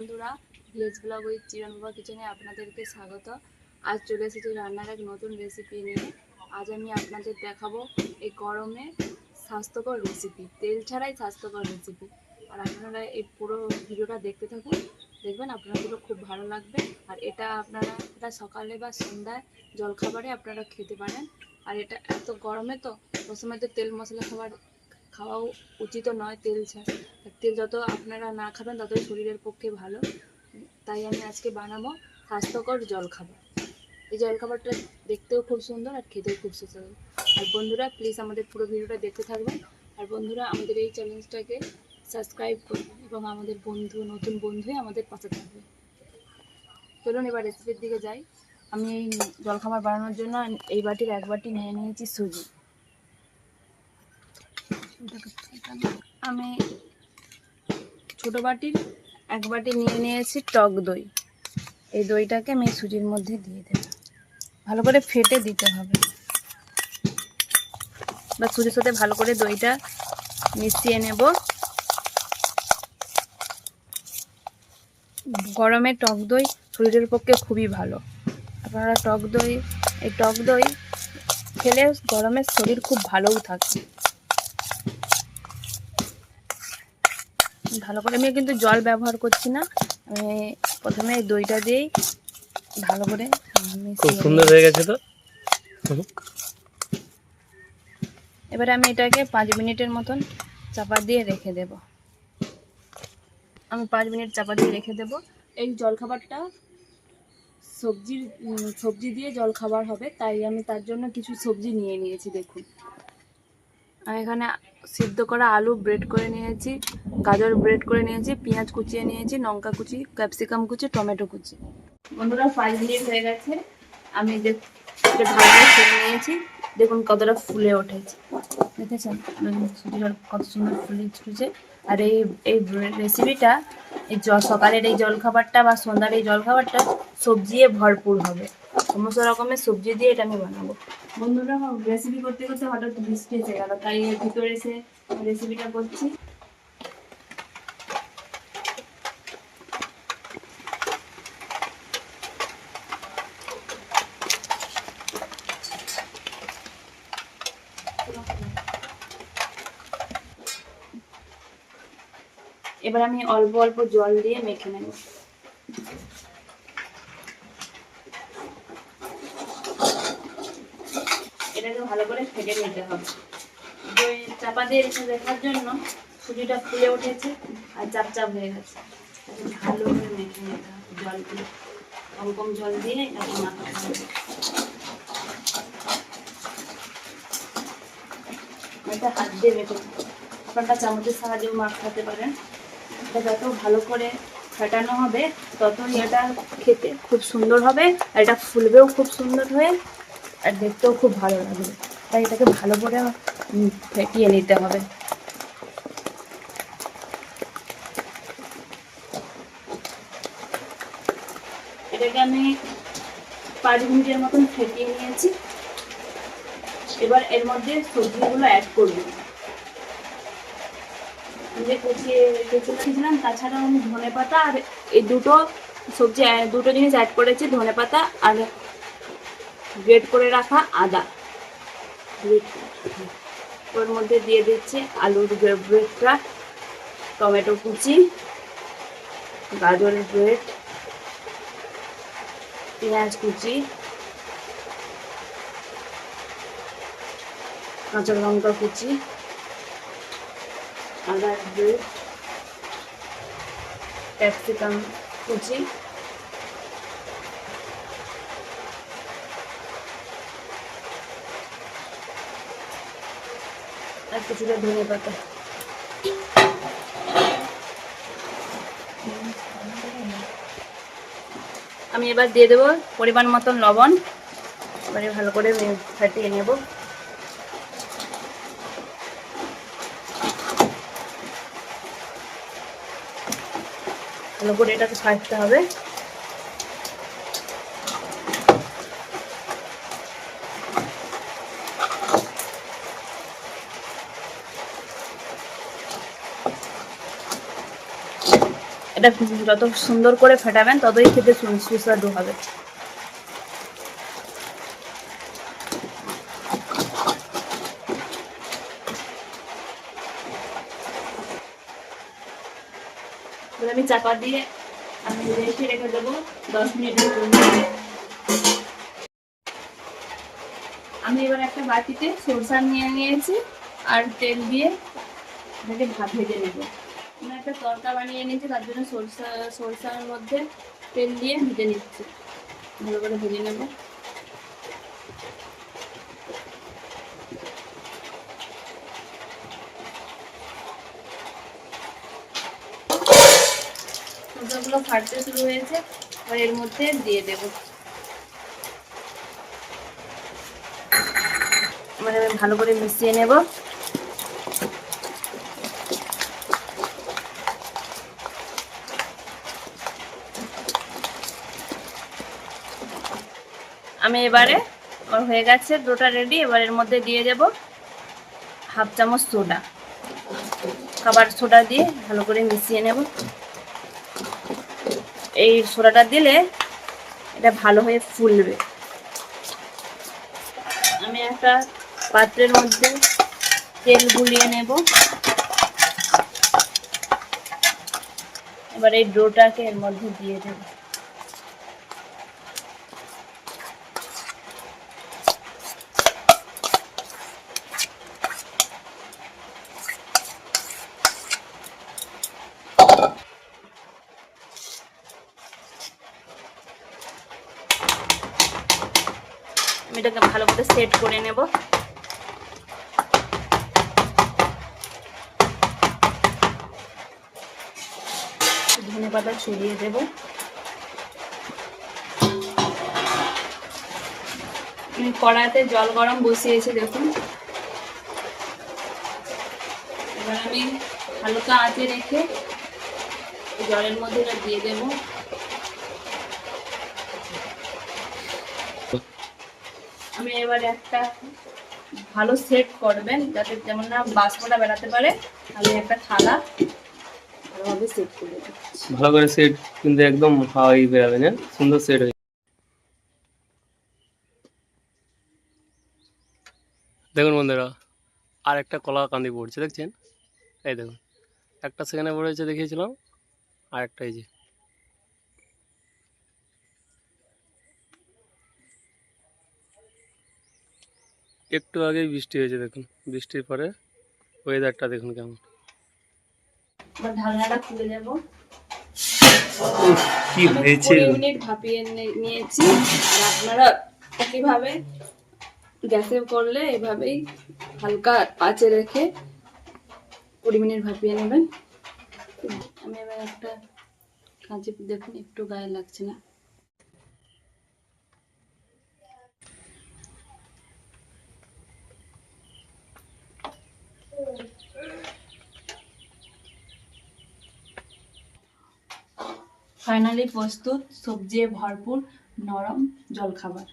বন্ধুরা village blog with চিরন বাবা কিচেনে আপনাদেরকে স্বাগত। আজ চলে এসেছি রান্নার এক নতুন রেসিপি নিয়ে। আজ আমি আপনাদের দেখাবো এই গরমে স্বাস্থ্যকর রেসিপি তেল ছাড়াই স্বাস্থ্যকর রেসিপি আর আপনারা এই পুরো ভিডিওটা দেখতে থাকুন। দেখবেন আপনাদেরও খুব ভালো লাগবে। আর এটা আপনারা, এটা সকালে বা সন্ধ্যায় জলখাবারে আপনারা খেতে পারেন। আর এটা এত গরমে তো প্রথমে তো তেল মশলা খাবার খাওয়াও উচিত নয় তেল ছাড়া। তেল যত আপনারা না খাবেন, ততই শরীরের পক্ষে ভালো। তাই আমি আজকে বানাবো স্বাস্থ্যকর জলখাবার। এই জলখাবারটা দেখতেও খুব সুন্দর আর খেতেও খুব সুন্দর আর বন্ধুরা প্লিজ আমাদের পুরো ভিডিওটা দেখতে থাকবেন। আর বন্ধুরা, আমাদের এই চ্যালেঞ্জটাকে সাবস্ক্রাইব করবেন এবং আমাদের বন্ধু, নতুন বন্ধুই আমাদের পাশে থাকবে। চলুন এবার রেসিপির দিকে যাই। আমি এই জলখাবার বানানোর জন্য এই বাটির এক বাটি নিয়ে নিয়েছি সুজি। আমি ছোট বাটির এক বাটি নিয়ে নিয়েছি টক দই। এই দইটাকে আমি সুজির মধ্যে দিয়ে দেব। ভালো করে ফেটে দিতে হবে। বা সুজির সাথে ভালো করে দইটা মিশিয়ে নেব। গরমে টক দই শরীরের পক্ষে খুবই ভালো। আপনারা টক দই, এই টক দই খেলে গরমে শরীর খুব ভালোও থাকে। ভালো করে। আমি কিন্তু জল ব্যবহার করছি না। আমি প্রথমে এই দইটা দিয়েই ভালো করে খুব সুন্দর হয়ে গেছে তো? এবারে আমি এটাকে পাঁচ মিনিটের মতন চাপা দিয়ে রেখে দেব। আমি পাঁচ মিনিট চাপা দিয়ে রেখে দেব। এই জলখাবারটা সবজির সবজি দিয়ে জলখাবার হবে তাই আমি তার জন্য কিছু সবজি নিয়ে নিয়েছি দেখুন। আমি এখানে সিদ্ধ করা আলু ব্রেড করে নিয়েছি, গাজর ব্রেড করে নিয়েছি, পেঁয়াজ কুচিয়ে নিয়েছি, লঙ্কা কুচি, ক্যাপসিকাম কুচি, টমেটো কুচি। বন্ধুরা ফাইভ মিনিট হয়ে গেছে। আমি যে ভালো নিয়েছি, দেখুন কতটা ফুলে উঠেছে। দেখেছেন? কত সুন্দর ফুলে উঠেছে। আর এই এই রেসিপিটা এই জ, সকালের এই জলখাবারটা বা সন্ধ্যার এই জলখাবারটা সবজি দিয়ে ভরপুর হবে। সমস্ত রকমের সবজি দিয়ে এটা আমি বানাবো। বন্ধুরা রেসিপি করতে করতে হঠাৎ বৃষ্টি এসে গেল, তাই ভিতরে এসে রেসিপিটা করছি। এবার আমি অল্প অল্প জল দিয়ে মেখে নেব এটাকে ফেটে নিতে হবে। দই চাপা দিয়ে রেখে দেখার জন্য সুজিটা ফুলে উঠেছে আর চাপ চাপ হয়ে গেছে। ভালো করে মেখে নিতে হবে জল দিয়ে। কম কম জল দিয়ে এটাকে মাখাতে হবে এটা হাত দিয়ে মেখে। আপনারা চামচের সাহায্যেও মাখাতে পারেন। এটা যত ভালো করে ফাটানো হবে, ততই এটা খেতে খুব সুন্দর হবে। আর এটা ফুলবেও খুব সুন্দর হয়ে আর দেখতেও খুব ভালো লাগবে। তাই এটাকে ভালো করে ফেটিয়ে নিতে হবে। এটাকে আমি পাঁচ মিনিটের মতন ফেটিয়ে নিয়েছি। এবার এর মধ্যে সবজিগুলো অ্যাড করব। যে কুচিয়ে রেখেছিলাম, তাছাড়াও আমি ধনে পাতা আর এই দুটো সবজি, দুটো জিনিস অ্যাড করেছি, ধনে পাতা আর গ্রেট করে রাখা আদা। ওর মধ্যে দিয়ে দিচ্ছি আলুর ব্রেডটা টমেটো কুচি, গাজরের ব্রেড পেঁয়াজ কুচি, কাঁচা লঙ্কা কুচি, আদা, ব্রেড, ক্যাপসিকাম কুচি আর কিছুটা ধনে পাতা। আমি এবার দিয়ে দেবো পরিমাণ মতন লবণ। এবারে ভালো করে ফাটিয়ে নেব। ভালো করে এটাকে ফাটতে হবে। এটা যত সুন্দর করে ফেটাবেন, ততই খেতে সুস্বাদু হবে। আমি চাপা দিয়ে আমি রেখে রেখে দেবো দশ জন্য আমি এবার একটা বাটিতে সরষা নিয়ে নিয়েছি আর তেল দিয়ে এটাকে ভাত ভেজে নেব। একটা তরকা বানিয়ে নিয়েছি তার জন্য সরষা, সরষার মধ্যে তেল দিয়ে ভেজে নিচ্ছি। ভালো করে ভেজে নেব। সরষাগুলো ফাটতে শুরু হয়েছে, এবার এর মধ্যে দিয়ে দেবো। আমি ভালো করে মিশিয়ে নেব। আমি এবারে আমার হয়ে গেছে, দুটা রেডি এবার এর মধ্যে দিয়ে দেব হাফ চামচ সোডা খাবার সোডা দিয়ে ভালো করে মিশিয়ে নেব। এই সোডাটা দিলে এটা ভালো হয়ে ফুলবে। আমি একটা পাত্রের মধ্যে তেল গুলিয়ে নেব। এবার এই ডোটাকে এর মধ্যে দিয়ে দেব। এটাকে ভালো করে সেট করে নেব। ধনে পাতা ছড়িয়ে দেব। আমি কড়াইতে জল গরম বসিয়েছি, দেখুন। এবার আমি হালকা আঁচে রেখে জলের মধ্যে দিয়ে দেব। আমি এবার একটা ভালো সেট করবেন, যাতে যেমন না বাষ্পটা বেরাতে পারে, আমি একটা থালা ভালো করে সেট কিন্তু একদম হাওয়াই বেরাবে না, সুন্দর সেট হয়ে দেখুন বন্ধুরা আর একটা কলা কান্দি পড়ছে, দেখছেন? এই দেখুন, একটা সেখানে পড়েছে, দেখিয়েছিলাম আর একটা এই যে। একটু আগেই বৃষ্টি হয়েছে দেখুন। বৃষ্টির পরে ওয়েদারটা দেখুন কেমন। এবার ঢাকনাটা খুলে দেবো কি হয়েছে মিনিট ভাপিয়ে নিয়েছি। আর আপনারা একইভাবে গ্যাসে করলে এভাবেই হালকা আঁচে রেখে কুড়ি মিনিট ভাপিয়ে নেবেন। আমি এবার একটা কাঁচি দেখুন একটু গায়ে লাগছে না। ফাইনালি প্রস্তুত সবজি ভরপুর নরম জলখাবার।